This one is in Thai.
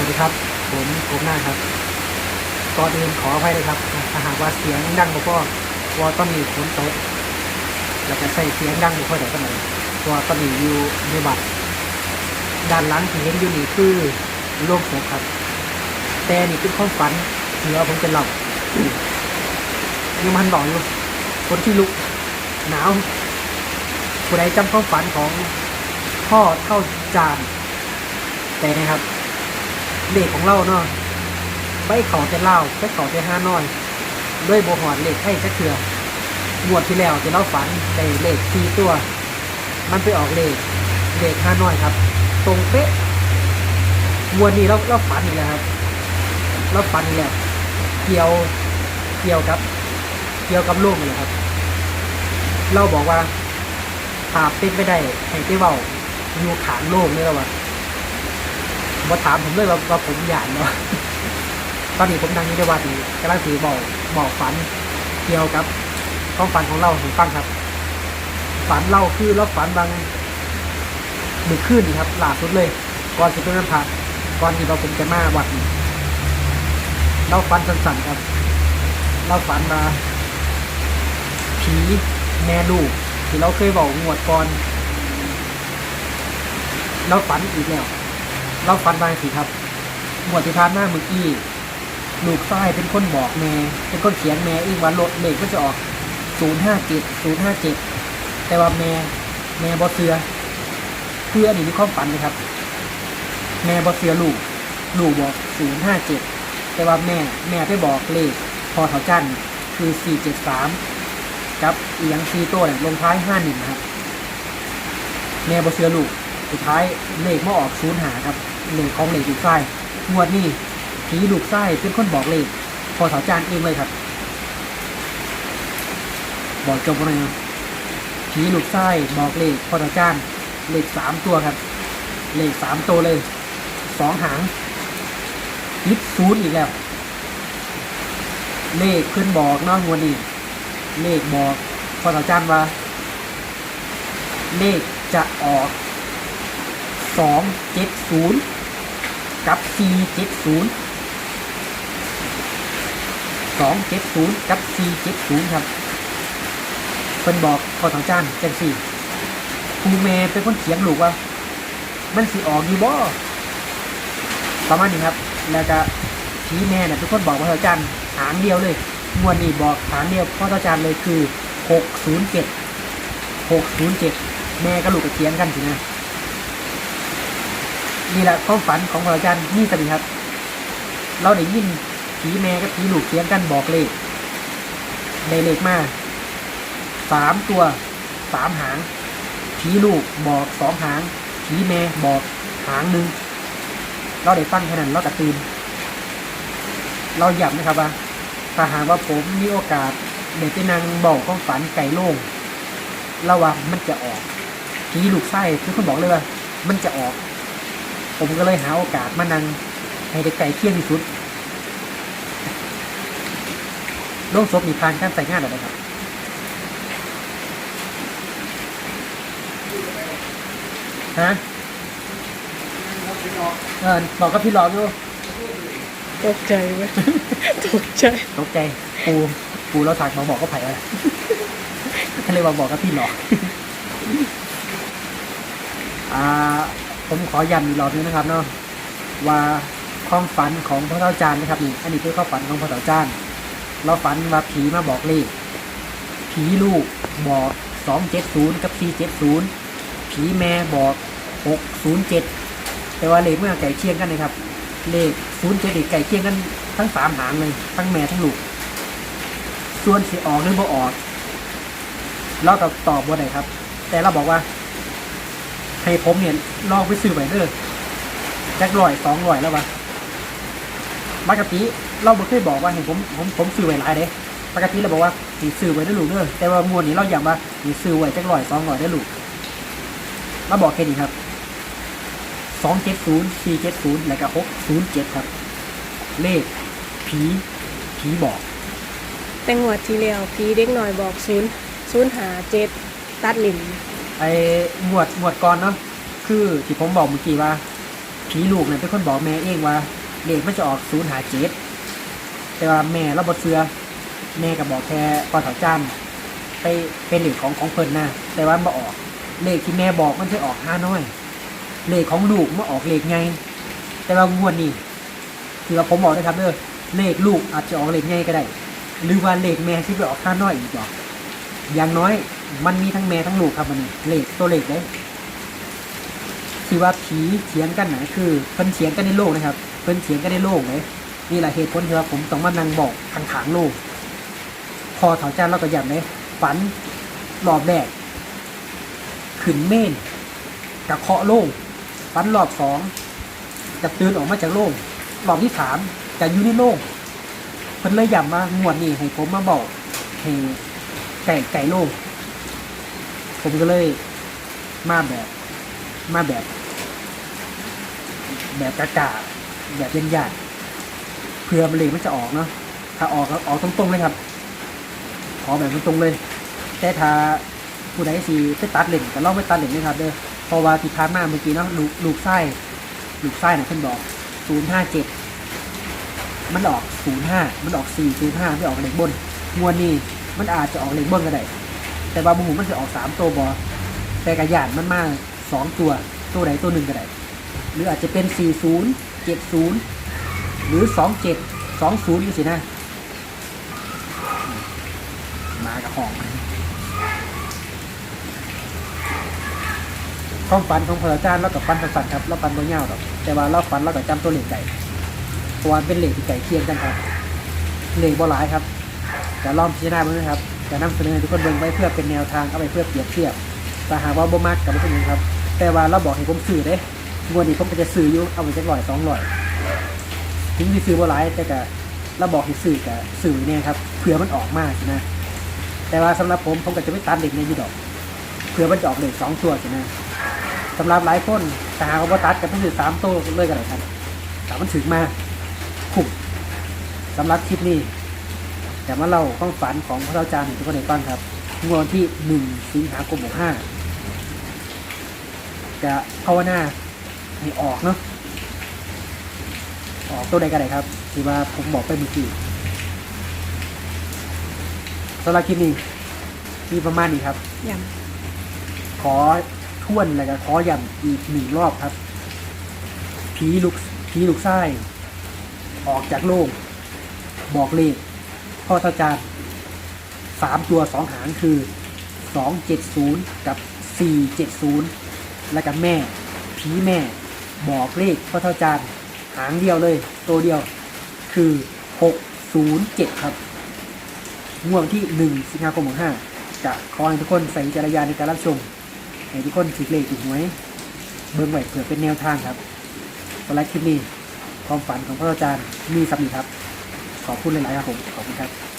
สวัสดีครับ ผมผมหน้าครับก่อนอื่นขออภัยเลยครับถ้าหากว่าเสียงดังบ่พอเพราะว่าตอนนี้ฝนตกแล้วก็ใส่เสียงดังบ่พอเดี๋ยวกันเลยเพราะว่าตอนนี้อยู่ในบัตรด้านหลังที่เห็นอยู่นี่คือโลกศพครับ แต่นี่เป็นความฝันเหนือผมจะหลับยังมันบอกอยู่คนที่ลุกหนาวผู้ใดจำความฝันของพ่อเท่าจานแต่นะครับ เลขของเราเนาะใบเขาแต่เล่าใบเขาแต่ห้าน้อย ด้วยโบหอดเลขให้จะเถื่องวดที่แล้วที่เราฝันแต่เลขสี่ตัว มันไปออกเลขเลขห้าน้อยครับ ตรงเป๊ะงวดนี้เราเราฝันอีกแล้วครับ เราฝันอีกแล้วเกี่ยวเกี่ยวกับ เกี่ยวกับโลกนี่แหละครับ เราบอกว่าหากเป็นไปได้ให้ไปเบาอยู่ขางโลกนี่แล้ววะ มาถามผมเลยว่าว่าผมหยาดเนาะตอนนี้ผมนั่งอยู่ในวัดนี่กำลังถือบอกบอกฝันเกี่ยวกับความฝันของเราผมฟังครับ ฝันเราคือเราฝันบางดึกขึ้นครับหลาสุดเลย ก่อนสิเป็นวันพระก่อนที่เราผมจะมาวัดนี่เราฝันสั้นๆครับ เราฝันมาผีแม่ลูกที่เราเคยบอกงวดก่อนเราฝันอีกแล้ว เราฝันมาสิครับหมวดที่ผ่านมามื่อกี้ลูกฝ้เป็นคนบอกแม่เป็นคนเขียนแม่อีกว่ารถเลขก็จะออก057 057แต่ว่าแม่แม่บอเสือคืออันนี้มีความฝันนะครับ แม่บอเสือลูก ลูกบอก057แต่ว่าแม่แม่ไปบอกเลขพอเถาจันคือ473กับเอียงซีต้เนี่ยลงท้าย51นะครับ แม่บอเสือลูก สุดท้ายเลขมาออกศูนย์หาครับเลขของเลขลูกไส้งวดนี้ผีลูกไส้เป็นคนบอกเลขพอสาวจานเองเลยครับ บอกจบเลยนะผีลูกไส้บอกเลขพอสาวจานเลขสามตัวครับ เลขสามตัวเลยสองหางยิบศูนย์อีกแล้ว เลขขึ้นบอกนอกงวดนี้เลขบอกพอสาวจานว่า เลขจะออก สองเจ็ดศูนย์กับสี่เจ็ดศูนย์สองเจ็ดศูนย์กับสี่เจ็ดศูนย์ครับเพิ่นบอกพอทางจ้านจังสี่ครูแม่เป็นคนเขียนลูกว่า มันสิออกอยู่บ่ประมาณนี้ครับ แล้วก็ผีแม่เนี่ยเป็นคนบอกพอทางจ้านหางเดียวเลยมวนนี้บอกหางเดียวพอทางจ้านเลยคือหกศูนย์เจ็ดหกศูนย์เจ็ดแม่กับลูกก็เขียนกันสินะ นี่แหละความฝันของพระอาจารย์นี่สิครับ เราได้ยินผีแม่กับผีลูกเสียงกันบอกเลขในเลขมาสามตัวสามหาง ผีลูกบอกสองหาง ผีแม่บอกหางหนึ่งเราได้ฟังแค่นั้นเรากระตื่นเราหย้ำนะครับว่าถ้าหากว่าผมมีโอกาสเด็กไปนั่งบอกความฝันไก่โล่งเราว่ามันจะออกผีลูกไส้คือคนบอกเลยว่ามันจะออก ผมก็เลยหาโอกาสมานั่งให้ได้ไก่เคี่ยงที่สุดโล่งศพมีพานการใส่งานอะไรครับฮะเออบอกกับพี่หลอกอยู่ตกใจไหมตกใจตกใจปูปูเราถากมาบอกก็ไผ่อะไรก็เลยมาบอกกับพี่หลอกอ่า ผมขอย้ำอีกรอบนึงนะครับเนาะว่าความฝันของพระเจ้าจานนะครับนี่อันนี้คือความฝันของพระเจ้าจานเราฝันว่าผีมาบอกเลขผีลูกบอกสองเจ็ดศูนย์กับสี่เจ็ดศูนย์ผีแม่บอกหกศูนย์เจ็ดแต่ว่าเลขเมื่อไก่เคียงกันนะครับ เลขศูนย์เจ็ดไก่เคียงกันทั้งสามหางเลยทั้งแม่ทั้งลูก ส่วนสีออกหรือบ่ออกเราก็ตอบว่าไหนครับ แต่เราบอกว่า ให้ผมเนี่ยลองไปซื้อไว้เด้อจักรอยสองรอยแล้ววะปกติเราบ่เคยบอกว่าให้ผมผมผมซื้อไว้หลายเด้ปกติเราบอกว่าสีซื้อไว้ได้ลูกเด้อแต่ว่างวดนี้เราอย้ำว่าสีซื้อไว้จักรอยสองรอยได้ลูกเราบอกแค่นี้ครับสองเจ็ดศูนย์สี่เจ็ดศูนย์แล้วก็หกศูนย์เจ็ดครับ เลขผีผีบอกแต่งวดที่แล้วพีเด็กหน่อยบอกศูนย์ศูนย์หาเจ็ดตัดหลิน ไอ้หมวดหมวดก่อนเนาะคือที่ผมบอกเมื่อกี้ว่าผีลูกเนี่ยเป็นคนบอกแม่เองว่าเลขมันจะออกศูนย์หาเจ็ดแต่ว่าแม่เราบดเสือแม่ก็บบอกแค่ก่อนถาจานไปเป็นเลขของของเพิ่นนะแต่ว่ามาออกเลขที่แม่บอกมันจะออกห้าน้อยเลขของลูกมาออกเลขไง แต่ว่างวดนี้คือว่าผมบอกนะครับเด้อเลขลูกอาจจะออกเลขไงก็ได้ หรือว่าเลขแม่ที่ไปออกห้าน้อยอีกบอกอย่างน้อย มันมีทั้งแม่ทั้งลูกครับมันนี่เลขตัวเลขได้ที่ว่าผีเถียงกันนะคือเพิ่นเถียงกันในโลกนะครับเพิ่นเถียงกันในโลกเลยนี่แหละเหตุผลที่ว่าผมต้องมานั่งบอกทางขางๆโลกพอเถาจานเราก็อย้ำเลยฝันรอบแรกขึ้นเมนกับเคาะโล่งฝันรอบสองจะตื่นออกมาจากโล่งรอบที่สามจะอยู่ในโล่งเพิ่นเลยย้ำว่างวดนี้ให้ผมมาบอกให้ไก่ไก่โล่ง ผมก็เลยมาแบบ มาแบบ แบบกากาแบบเย็นหยาดเพื่อมันเลยมันจะออกเนาะถ้าออกแล้วออกตรงๆเลยครับ ขอแบบตรงๆเลย แต่ถ้าผู้ใดสีไปตัดเหล่งก็ลองไปตัดเหล่งเลยครับเด้อพราะว่าที่ผ่านมาเมื่อกี้เนาะลูกลูกไส้ลูกไส้น่ะเพิ่นบอกศูนย์ห้าเจ็ดมันออกศูนย์ห้ามันออกสี่ศูนย์ห้าไม่ออกเหล็กบนงวดนี้มันอาจจะออกเหล็กบนก็ได้ แต่บางหมูมันจะออกสามตัวบอแต่กระยานมันมากสองตัว ตัวใดตัวหนึ่งก็ได้หรืออาจจะเป็นสี่ศูนย์เจ็ดศูนย์หรือสองเจ็ดสองศูนย์นี่สินะมากับของความฝันของพระอาจารย์เรากับฟันฝันครับเราฟันตัวเงาดอกแต่ว่าเราฟันเรากับจำตัวเหล็กไก่เพราะวเป็นเหล็กที่ไก่เคียงกันครับเหล็กบ่หลายครับจะลองพิจารณาเบิ่งนะครับ จะนำเสนอให้ทุกคนเบิ่งไว้เพื่อเป็นแนวทางเอาไปเพื่อเปรียบเทียบแต่หากว่าบ่มากกับบ่เป็นหยังครับ แต่ว่าเราบอกให้ผมซื้อเด้งวดนี้ผมก็จะซื้ออยู่เอาไปจักร้อยสองร้อยถึงที่ซื้อบ่หลายแต่ก็เราบอกให้ซื้อกับซื้อเนี่ยครับเผื่อมันออกมากนะแต่ว่าสำหรับผมผมก็จะไม่ตัดเด็กในยี่ดอกเผื่อมันจะออกเด็กสองตัวใช่ไหมสำหรับหลายคนแต่หากว่าตัดกันต้องถือสามตัวเลยกันเลยครับแต่มันถึงมาคุ้มสำหรับคลิปนี้ แต่มาเล่าความฝันของพระเจ้าจารย์ทุกคนในฟังครับงวดวันที่หนึ่งสิงหาคมหกห้าจะภาวนาให้ออกเนาะออกตัวใดกันไหนครับที่ว่าผมบอกไปเมื่อกี้สำหรับคลิปนี้มีประมาณนี้ครับ ยขอทวนแล้วก็ขอย้ำอีกหนึ่งรอบครับ ผีลูกผีลูกไส้ออกจากโลก บอกเลข พอเท่าจานสามตัวสองหางคือสองเจ็ดศูนย์กับสี่เจ็ดศูนย์แล้วกับแม่ผีแม่บอกเลขพอเท่าจานหางเดียวเลย ตัวเดียวคือหกศูนย์เจ็ดครับงวดที่หนึ่งสิงหาคมของห้าจะขอให้ทุกคนใส่จรณญาณในการรับชมให้ทุกคนถือเลขถือหวยเบิ่งไว้เผื่อเป็นแนวทางครับสำหรับคลิปนี้ความฝันของพระอาจารย์มีสำนีครับ ขอบคุณหลายๆครับผมขอบคุณครับ